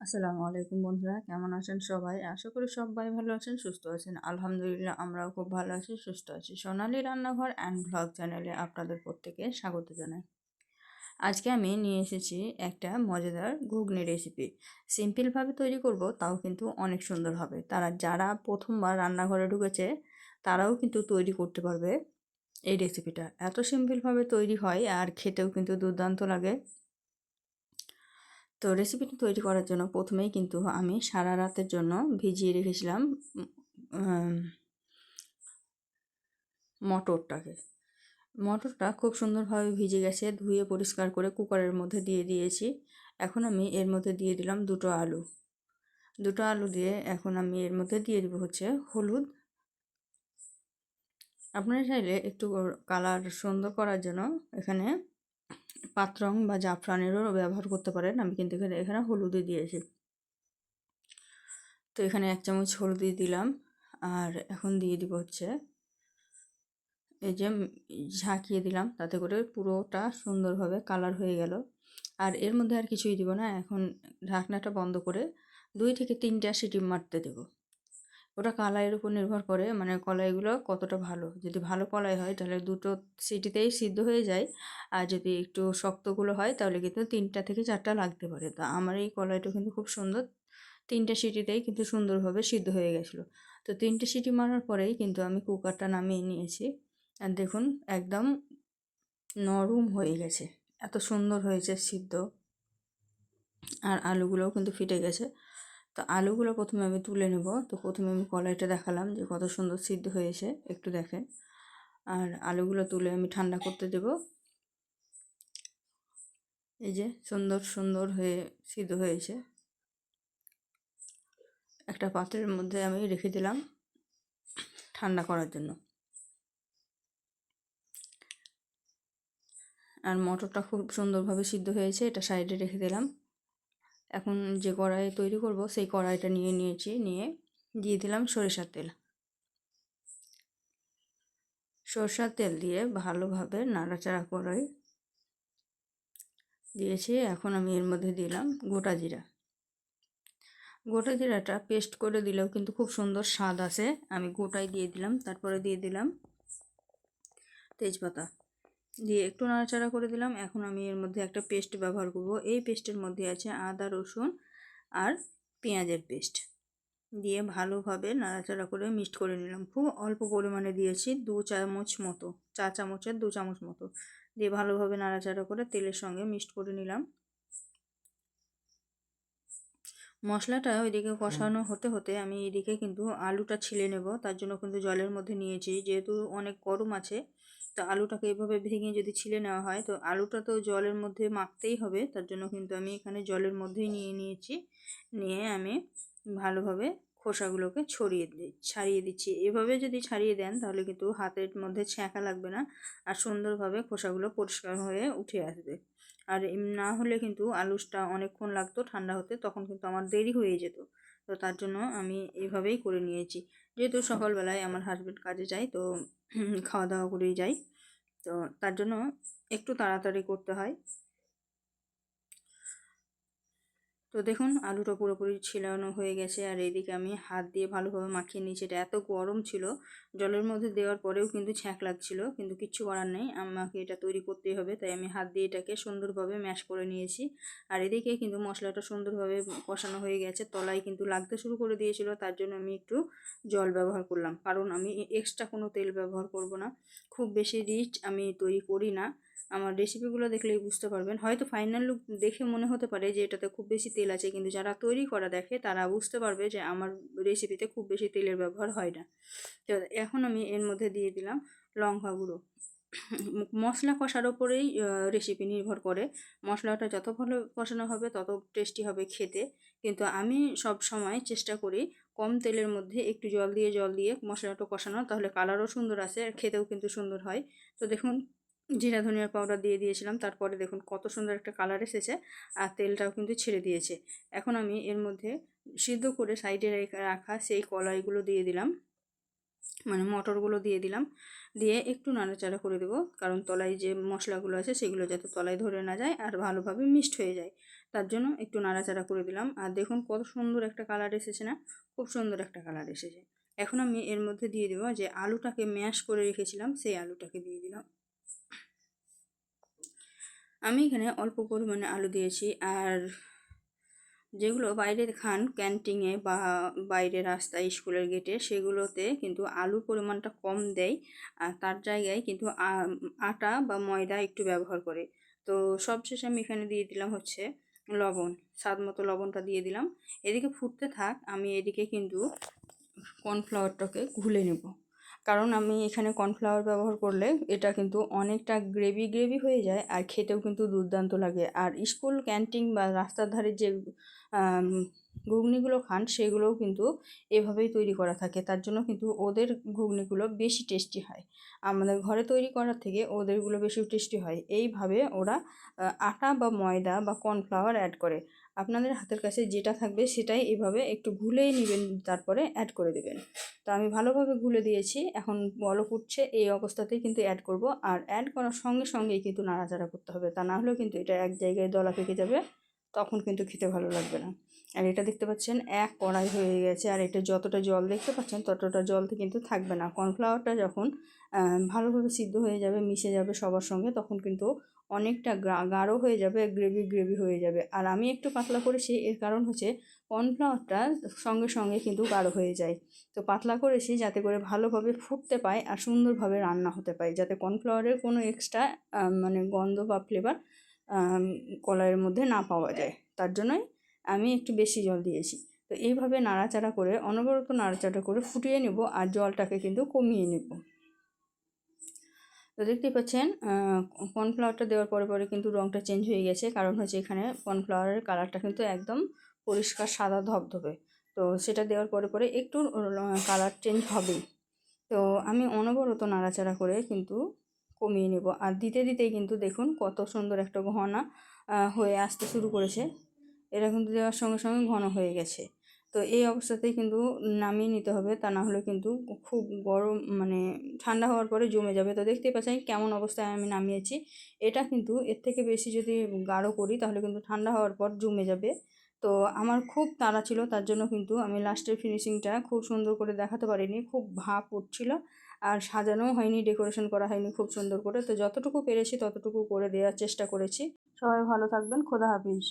আসসালামু আলাইকুম বন্ধুরা, কেমন আছেন সবাই? আশা করি সবাই ভালো আছেন, সুস্থ আছেন। আলহামদুলিল্লাহ, আমরাও খুব ভালো আছি, সুস্থ আছি। সোনালি রান্নাঘর অ্যান্ড ব্লগ চ্যানেলে আপনাদের প্রত্যেকে স্বাগত জানাই। আজকে আমি নিয়ে এসেছি একটা মজাদার ঘুগনি রেসিপি সিম্পলভাবে তৈরি করব, তাও কিন্তু অনেক সুন্দর হবে। তারা যারা প্রথমবার রান্নাঘরে ঢুকেছে, তারাও কিন্তু তৈরি করতে পারবে এই রেসিপিটা এত সিম্পলভাবে তৈরি হয়, আর খেতেও কিন্তু দুর্দান্ত লাগে। তো রেসিপিটা তৈরি করার জন্য প্রথমেই কিন্তু আমি সারা রাতের জন্য ভিজিয়ে রেখেছিলাম মটরটাকে। মটরটা খুব সুন্দরভাবে ভিজে গেছে, ধুয়ে পরিষ্কার করে কুকারের মধ্যে দিয়ে দিয়েছি। এখন আমি এর মধ্যে দিয়ে দিলাম দুটো আলু। দুটো আলু দিয়ে এখন আমি এর মধ্যে দিয়ে দেবো হচ্ছে হলুদ। আপনারা চাইলে একটু কালার সুন্দর করার জন্য এখানে পাত্রং বা জাফরানেরও ব্যবহার করতে পারেন। আমি কিন্তু এখানে এখানে হলুদই দিয়েছি। তো এখানে এক চামচ হলুদি দিলাম। আর এখন দিয়ে দিব হচ্ছে, এই যে ঝাঁকিয়ে দিলাম। তাতে করে পুরোটা সুন্দরভাবে কালার হয়ে গেল। আর এর মধ্যে আর কিছুই দিব না। এখন ঢাকনাটা বন্ধ করে দুই থেকে তিনটা সিটি মারতে দেবো। ওটা কলাইয়ের উপর নির্ভর করে মানে কলাইগুলো কতটা ভালো। যদি ভালো কলাই হয়, তাহলে দুটো সিটিতেই সিদ্ধ হয়ে যায়। আর যদি একটু শক্তগুলো হয়, তাহলে কিন্তু তিনটা থেকে চারটা লাগতে পারে। তো আমার এই কলাইটা কিন্তু খুব সুন্দর। তিনটে সিটিতেই কিন্তু সুন্দরভাবে সিদ্ধ হয়ে গেছিল। তো তিনটে সিটি মারার পরেই কিন্তু আমি কুকারটা নামিয়ে নিয়েছি। আর দেখুন, একদম নরম হয়ে গেছে। এত সুন্দর হয়েছে সিদ্ধ। আর আলুগুলোও কিন্তু ফিটে গেছে। তো আলুগুলো প্রথমে আমি তুলে নেব। তো প্রথমে আমি কলাইটা দেখালাম যে কত সুন্দর সিদ্ধ হয়েছে, একটু দেখেন। আর আলুগুলো তুলে আমি ঠান্ডা করতে দেব। এই যে সুন্দর সুন্দর হয়ে সিদ্ধ হয়েছে। একটা পাত্রের মধ্যে আমি রেখে দিলাম ঠান্ডা করার জন্য। আর মটরটা খুব সুন্দরভাবে সিদ্ধ হয়েছে, এটা সাইডে রেখে দিলাম। এখন যে কড়াই তৈরি করব, সেই কড়াইটা নিয়ে নিয়েছি, নিয়ে দিয়ে দিলাম সরিষার তেল। সরষার তেল দিয়ে ভালোভাবে নাড়াচাড়া করাই দিয়েছি। এখন আমি এর মধ্যে দিলাম গোটা জিরা। গোটা জিরাটা পেস্ট করে দিলেও কিন্তু খুব সুন্দর স্বাদ আসে। আমি গোটাই দিয়ে দিলাম, তারপরে দিয়ে দিলাম তেজপাতা। দিয়ে একটু নাড়াচাড়া করে দিলাম। এখন আমি এর মধ্যে একটা পেস্ট ব্যবহার করব। এই পেস্টের মধ্যে আছে আদা, রসুন আর পেঁয়াজের পেস্ট। দিয়ে ভালোভাবে নাড়াচাড়া করে মিক্সড করে নিলাম। খুব অল্প পরিমাণে দিয়েছি, দু চামচ মতো, চা চামচের দু চামচ মতো। দিয়ে ভালোভাবে নাড়াচাড়া করে তেলের সঙ্গে মিক্সড করে নিলাম। মশলাটা ওইদিকে কষানো হতে হতে আমি এদিকে কিন্তু আলুটা ছিলে নেব, তার জন্য কিন্তু জলের মধ্যে নিয়েছি। যেহেতু অনেক গরম আছে তো আলুটাকে এভাবে ভেঙে যদি ছিলে নেওয়া হয়, তো আলুটা তো জলের মধ্যে মাখতেই হবে। তার জন্য কিন্তু আমি এখানে জলের মধ্যেই নিয়ে নিয়েছি। নিয়ে আমি ভালোভাবে খোসাগুলোকে ছড়িয়ে দিই ছাড়িয়ে দিচ্ছি। এভাবে যদি ছাড়িয়ে দেন, তাহলে কিন্তু হাতের মধ্যে ছ্যাঁকা লাগবে না আর সুন্দরভাবে খোসাগুলো পরিষ্কার হয়ে উঠে আসবে। আর না হলে কিন্তু আলুটা অনেকক্ষণ লাগতো ঠান্ডা হতে, তখন কিন্তু আমার দেরি হয়ে যেত। তো তার জন্য আমি এইভাবেই করে নিয়েছি। যেহেতু সকালবেলায় আমার হাজব্যান্ড কাজে যায়, তো খাওয়া দাওয়া করেই যাই। তো তার জন্য একটু তাড়াতাড়ি করতে হয়। তো দেখুন, আলুটা পুরোপুরি ছিলানো হয়ে গেছে আর এইদিকে আমি হাত দিয়ে ভালোভাবে মাখিয়ে নিয়েছি। এটা এত গরম ছিল, জলের মধ্যে দেওয়ার পরেও কিন্তু ছ্যাঁক লাগছিল, কিন্তু কিচ্ছু করার নেই। আমাকে এটা তৈরি করতেই হবে, তাই আমি হাত দিয়ে এটাকে সুন্দরভাবে ম্যাশ করে নিয়েছি। আর এদিকে কিন্তু মশলাটা সুন্দরভাবে কষানো হয়ে গেছে, তলায় কিন্তু লাগতে শুরু করে দিয়েছিল, তার জন্য আমি একটু জল ব্যবহার করলাম। কারণ আমি এক্সট্রা কোনো তেল ব্যবহার করব না। খুব বেশি রিচ আমি তৈরি করি না। আমার রেসিপিগুলো দেখলেই বুঝতে পারবেন। হয়তো ফাইনাল লুক দেখে মনে হতে পারে যে এটাতে খুব বেশি তেল আছে, কিন্তু যারা তৈরি করা দেখে তারা বুঝতে পারবে যে আমার রেসিপিতে খুব বেশি তেলের ব্যবহার হয় না। তো এখন আমি এর মধ্যে দিয়ে দিলাম লঙ্কা গুঁড়ো। মশলা কষার ওপরেই রেসিপি নির্ভর করে। মশলাটা যত ভালো কষানো হবে, তত টেস্টি হবে খেতে। কিন্তু আমি সব সময় চেষ্টা করি কম তেলের মধ্যে একটু জল দিয়ে জল দিয়ে মশলাটা কষানো তাহলে কালারও সুন্দর আসে খেতেও কিন্তু সুন্দর হয়। তো দেখুন জিরা ধনিয়ার পাউডার দিয়ে দিয়েছিলাম। তারপরে দেখুন কত সুন্দর একটা কালার এসেছে আর তেলটাও কিন্তু ছেড়ে দিয়েছে। এখন আমি এর মধ্যে সিদ্ধ করে সাইডে রাখা সেই কলাইগুলো দিয়ে দিলাম। মানে মটরগুলো দিয়ে দিলাম। দিয়ে একটু নাড়াচাড়া করে দেবো। কারণ তলায় যে মশলাগুলো আছে সেগুলো যাতে তলায় ধরে না যায় আর ভালোভাবে মিক্সড হয়ে যায়। তার জন্য একটু নাড়াচাড়া করে দিলাম। আর দেখুন কত সুন্দর একটা কালার এসেছে না? খুব সুন্দর একটা কালার এসেছে। এখন আমি এর মধ্যে দিয়ে দেবো যে আলুটাকে ম্যাশ করে রেখেছিলাম, সেই আলুটাকে দিয়ে দিলাম। আমি এখানে অল্প পরিমাণে আলু দিয়েছি আর যেগুলো বাইরে খান ক্যান্টিনে বা বাইরে রাস্তায় স্কুলের গেটে, সেগুলোতে কিন্তু আলুর পরিমাণটা কম দেয় আর তার জায়গায় কিন্তু আটা বা ময়দা একটু ব্যবহার করে। তো সবশেষে আমি এখানে দিয়ে দিলাম হচ্ছে লবণ, স্বাদ মতো লবণটা দিয়ে দিলাম। এদিকে ফুটতে থাক, আমি এদিকে কিন্তু কর্নফ্লাওয়ারটাকে ঘুলে নেব। কারণ আমি এখানে কর্নফ্লাওয়ার ব্যবহার করলে এটা কিন্তু অনেকটা গ্রেভি গ্রেভি হয়ে যায় আর খেতেও কিন্তু দুর্দান্ত লাগে। আর স্কুল ক্যান্টিন বা রাস্তার ধারে যে ঘুগনিগুলো খান সেগুলোও কিন্তু এভাবেই তৈরি করা থাকে। তার জন্য কিন্তু ওদের ঘুগনিগুলো বেশি টেস্টি হয়। আমাদের ঘরে তৈরি করার থেকে ওদেরগুলো বেশি টেস্টি হয়। এইভাবে ওরা আটা বা ময়দা বা কর্নফ্লাওয়ার অ্যাড করে। আপনাদের হাতের কাছে যেটা থাকবে সেটাই এভাবে একটু ঘুলেই নেবেন, তারপরে অ্যাড করে দেবেন। তো আমি ভালোভাবে ঘুলে দিয়েছি, এখন বলো ফুটছে, এই অবস্থাতেই কিন্তু অ্যাড করব। আর অ্যাড করার সঙ্গে সঙ্গেই কিন্তু নাড়াচাড়া করতে হবে। তা না হলেও কিন্তু এটা এক জায়গায় দলা পেকে যাবে, তখন কিন্তু খেতে ভালো লাগবে না। আর এটা দেখতে পাচ্ছেন, এক কড়াই হয়ে গেছে। আর এটা যতটা জল দেখতে পাচ্ছেন, ততটা জল কিন্তু থাকবে না। কর্নফ্লাওয়ারটা যখন ভালোভাবে সিদ্ধ হয়ে যাবে, মিশে যাবে সবার সঙ্গে, তখন কিন্তু অনেকটা গাঢ় হয়ে যাবে, গ্রেভি গ্রেভি হয়ে যাবে। আর আমি একটু পাতলা করেছি, এর কারণ হচ্ছে কর্নফ্লাওয়ারটা সঙ্গে সঙ্গে কিন্তু গাঢ় হয়ে যায়। তো পাতলা করেছি যাতে করে ভালোভাবে ফুটতে পায় আর সুন্দরভাবে রান্না হতে পায়, যাতে কর্নফ্লাওয়ারের কোনো এক্সট্রা মানে গন্ধ বা ফ্লেভার কলাইয়ের মধ্যে না পাওয়া যায়। তার জন্যই আমি একটু বেশি জল দিয়েছি। তো এইভাবে নাড়াচাড়া করে, অনবরত নাড়াচাড়া করে ফুটিয়ে নেব আর জলটাকে কিন্তু কমিয়ে নেব। তো দেখতেই পাচ্ছেন কর্নফ্লাওয়ারটা দেওয়ার পরে পরে কিন্তু রঙটা চেঞ্জ হয়ে গেছে। কারণ হচ্ছে এখানে কর্নফ্লাওয়ারের কালারটা কিন্তু একদম পরিষ্কার সাদা ধবধবে। তো সেটা দেওয়ার পরে পরে একটু কালার চেঞ্জ হবেই। তো আমি অনবরত নাড়াচাড়া করে কিন্তু কমিয়ে নেব। আর দিতে দিতেই কিন্তু দেখুন কত সুন্দর একটা ঘনা হয়ে আসতে শুরু করেছে। এটা কিন্তু দেওয়ার সঙ্গে সঙ্গে ঘন হয়ে গেছে। তো এই অবস্থাতেই কিন্তু নামিয়ে নিতে হবে। তা না হলে কিন্তু খুব গরম মানে ঠান্ডা হওয়ার পরে জমে যাবে। তো দেখতেই পাচ্ছেন কেমন অবস্থায় আমি নামিয়েছি। এটা কিন্তু এর থেকে বেশি যদি গাঢ় করি, তাহলে কিন্তু ঠান্ডা হওয়ার পর জমে যাবে। তো আমার খুব তাড়া ছিল, তার জন্য কিন্তু আমি লাস্টের ফিনিশিংটা খুব সুন্দর করে দেখাতে পারিনি। খুব ভাপ উঠছিল আর সাজানোও হয়নি, ডেকোরেশন করা হয়নি খুব সুন্দর করে। তো যতটুকু পেরেছি ততটুকু করে দেওয়ার চেষ্টা করেছি। সবাই ভালো থাকবেন, খোদা হাফিজ।